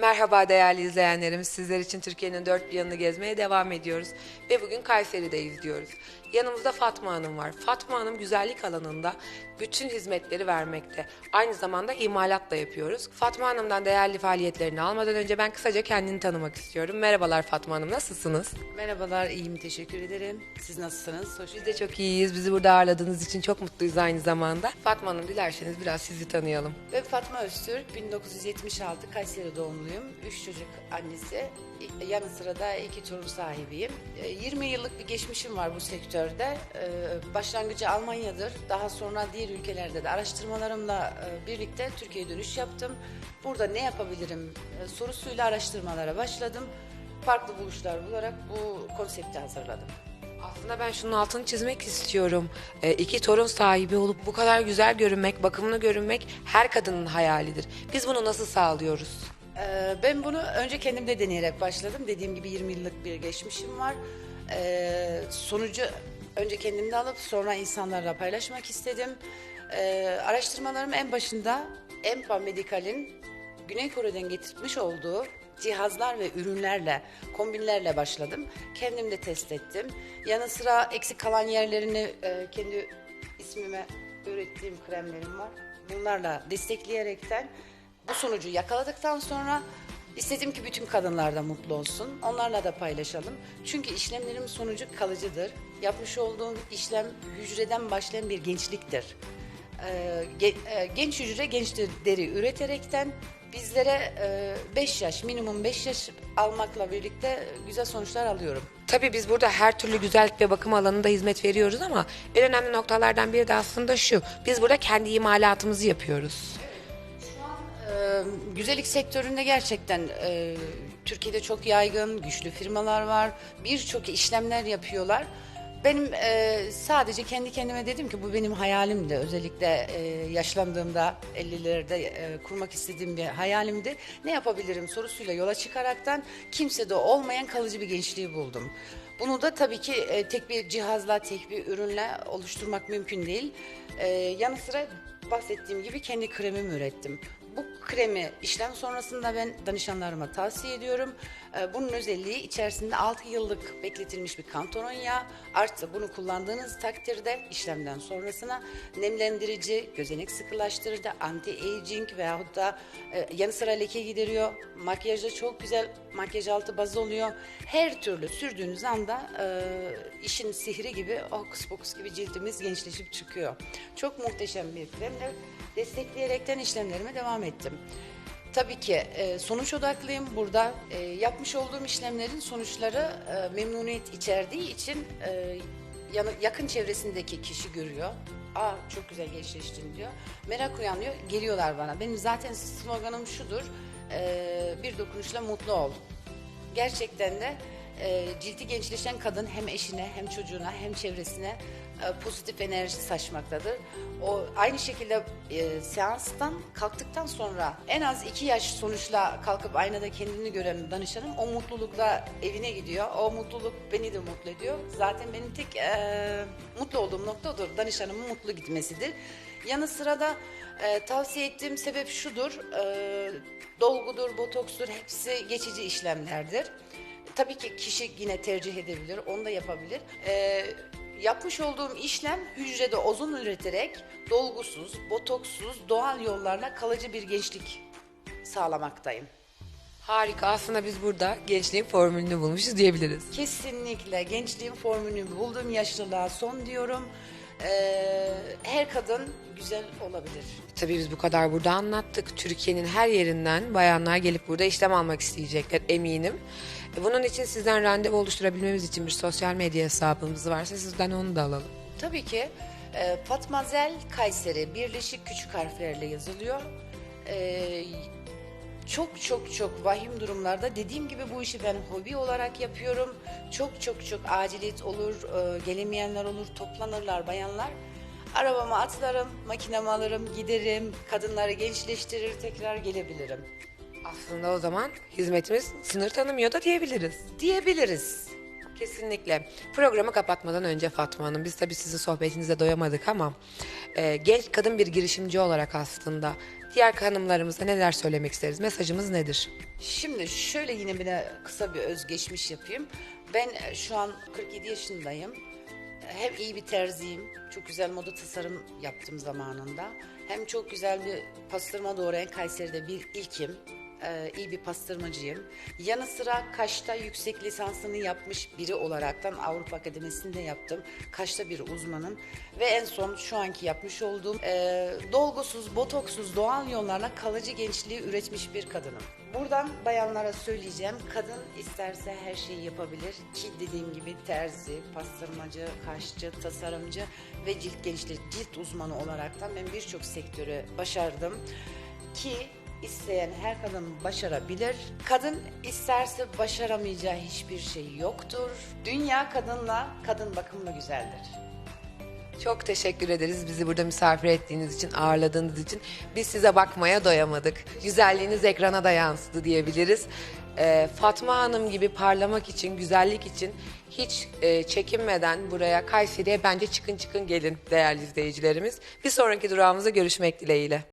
Merhaba değerli izleyenlerimiz. Sizler için Türkiye'nin dört bir yanını gezmeye devam ediyoruz. Ve bugün Kayseri'deyiz diyoruz. Yanımızda Fatma Hanım var. Fatma Hanım güzellik alanında bütün hizmetleri vermekte. Aynı zamanda imalat da yapıyoruz. Fatma Hanım'dan değerli faaliyetlerini almadan önce ben kısaca kendini tanımak istiyorum. Merhabalar Fatma Hanım, nasılsınız? Merhabalar, iyiyim. Teşekkür ederim. Siz nasılsınız? Hoş Biz de çok iyiyiz. Bizi burada ağırladığınız için çok mutluyuz aynı zamanda. Fatma Hanım dilerseniz biraz sizi tanıyalım. Ben Fatma Öztürk, 1976 Kayseri doğumluyum. Üç çocuk annesi. Yanı sıra da iki torun sahibiyim. E, 20 yıllık bir geçmişim var bu sektörde. E, Başlangıcı Almanya'dır. Daha sonra diğer ülkelerde de araştırmalarımla e, birlikte Türkiye'ye dönüş yaptım. Burada ne yapabilirim e, sorusuyla araştırmalara başladım. Farklı buluşlar bularak bu konsepti hazırladım. Aslında ben şunun altını çizmek istiyorum. Ee, iki torun sahibi olup bu kadar güzel görünmek, bakımlı görünmek her kadının hayalidir. Biz bunu nasıl sağlıyoruz? Ee, Ben bunu önce kendimde deneyerek başladım. Dediğim gibi 20 yıllık bir geçmişim var. Ee, Sonucu önce kendimde alıp sonra insanlarla paylaşmak istedim. Ee, Araştırmalarım en başında Empa Medical'in Güney Kore'den getirmiş olduğu cihazlar ve ürünlerle, kombinlerle başladım. Kendim de test ettim. Yanı sıra eksik kalan yerlerini e, kendi ismime ürettiğim kremlerim var. Bunlarla destekleyerekten bu sonucu yakaladıktan sonra istedim ki bütün kadınlar da mutlu olsun. Onlarla da paylaşalım. Çünkü işlemlerim sonucu kalıcıdır. Yapmış olduğum işlem hücreden başlayan bir gençliktir. Ee, e, genç hücre genç deri üreterekten bizlere 5 yaş, minimum 5 yaş almakla birlikte güzel sonuçlar alıyorum. Tabii biz burada her türlü güzellik ve bakım alanında hizmet veriyoruz ama en önemli noktalardan biri de aslında şu. Biz burada kendi imalatımızı yapıyoruz. Güzellik sektöründe gerçekten e, Türkiye'de çok yaygın, güçlü firmalar var. Birçok işlemler yapıyorlar. Benim e, sadece kendi kendime dedim ki bu benim hayalimdi. Özellikle e, yaşlandığımda 50'lerde e, kurmak istediğim bir hayalimdi. Ne yapabilirim sorusuyla yola çıkaraktan kimsede olmayan kalıcı bir gençliği buldum. Bunu da tabii ki e, tek bir cihazla, tek bir ürünle oluşturmak mümkün değil. E, yanı sıra bahsettiğim gibi kendi kremimi ürettim. Bu kremi işlem sonrasında ben danışanlarıma tavsiye ediyorum. Ee, Bunun özelliği içerisinde 6 yıllık bekletilmiş bir kantaron yağı. Artı bunu kullandığınız takdirde işlemden sonrasına nemlendirici, gözenek sıkılaştırıcı, anti-aging veyahut da e, yanı sıra leke gideriyor. Makyajda çok güzel makyaj altı baz oluyor. Her türlü sürdüğünüz anda e, işin sihri gibi, hokus pokus gibi cildimiz gençleşip çıkıyor. Çok muhteşem bir kremdir. Destekleyerekten işlemlerime devam ettim. Tabii ki e, sonuç odaklıyım burada. E, yapmış olduğum işlemlerin sonuçları e, memnuniyet içerdiği için yakın çevresindeki kişi görüyor. Aa çok güzel gençleştin diyor. Merak uyanıyor. Geliyorlar bana. Benim zaten sloganım şudur. bir dokunuşla mutlu ol. Gerçekten de cildi gençleşen kadın hem eşine hem çocuğuna hem çevresine pozitif enerji saçmaktadır. O aynı şekilde e, seanstan kalktıktan sonra en az iki yaş sonuçla kalkıp aynada kendini gören danışanım o mutlulukla evine gidiyor. O mutluluk beni de mutlu ediyor. Zaten benim tek e, mutlu olduğum nokta odur. Danışanımın mutlu gitmesidir. Yanı sıra da e, tavsiye ettiğim sebep şudur. E, dolgudur, botokstur hepsi geçici işlemlerdir. Tabii ki kişi yine tercih edebilir, onu da yapabilir. Ee, yapmış olduğum işlem hücrede ozon üreterek dolgusuz, botoksuz, doğal yollarla kalıcı bir gençlik sağlamaktayım. Harika. Aslında biz burada gençliğin formülünü bulmuşuz diyebiliriz. Kesinlikle gençliğin formülünü bulduğum yaşlılığa son diyorum. Ee, her kadın güzel olabilir. Tabii biz bu kadar burada anlattık. Türkiye'nin her yerinden bayanlar gelip burada işlem almak isteyecekler eminim. E, Bunun için sizden randevu oluşturabilmemiz için bir sosyal medya hesabımız varsa sizden onu da alalım. Tabii ki e, Fatmazel Kayseri birleşik küçük harflerle yazılıyor. E, çok çok çok vahim durumlarda dediğim gibi bu işi ben hobi olarak yapıyorum. Çok çok çok aciliyet olur, e, gelemeyenler olur, toplanırlar bayanlar. Arabama atlarım, makinemi alırım, giderim, kadınları gençleştirir, tekrar gelebilirim. Aslında o zaman hizmetimiz sınır tanımıyor da diyebiliriz. Diyebiliriz. Kesinlikle. Programı kapatmadan önce Fatma Hanım, biz tabii sizin sohbetinize doyamadık ama e, genç kadın bir girişimci olarak aslında diğer hanımlarımıza neler söylemek isteriz? Mesajımız nedir? Şimdi şöyle yine bir kısa bir özgeçmiş yapayım. Ben e, şu an 47 yaşındayım. Hem iyi bir terziyim, çok güzel moda tasarım yaptım zamanında. Hem çok güzel bir pastırma doğrayan Kayseri'de bir ilkim. Ee, iyi bir pastırmacıyım. Yanı sıra Kaş'ta yüksek lisansını yapmış biri olaraktan Avrupa Akademisi'nde yaptım. Kaş'ta bir uzmanım. Ve en son şu anki yapmış olduğum e, dolgusuz, botoksuz doğal yollarla kalıcı gençliği üretmiş bir kadınım. Buradan bayanlara söyleyeceğim. Kadın isterse her şeyi yapabilir ki dediğim gibi terzi, pastırmacı, kaşçı, tasarımcı ve cilt gençliği, cilt uzmanı olaraktan ben birçok sektörü başardım. Ki isteyen her kadın başarabilir. Kadın isterse başaramayacağı hiçbir şey yoktur. Dünya kadınla, kadın bakımla güzeldir. Çok teşekkür ederiz bizi burada misafir ettiğiniz için, ağırladığınız için. Biz size bakmaya doyamadık. Güzelliğiniz ekrana da yansıdı diyebiliriz. Ee, Fatma Hanım gibi parlamak için, güzellik için hiç e, çekinmeden buraya Kayseri'ye bence çıkın çıkın gelin değerli izleyicilerimiz. Bir sonraki durağımızda görüşmek dileğiyle.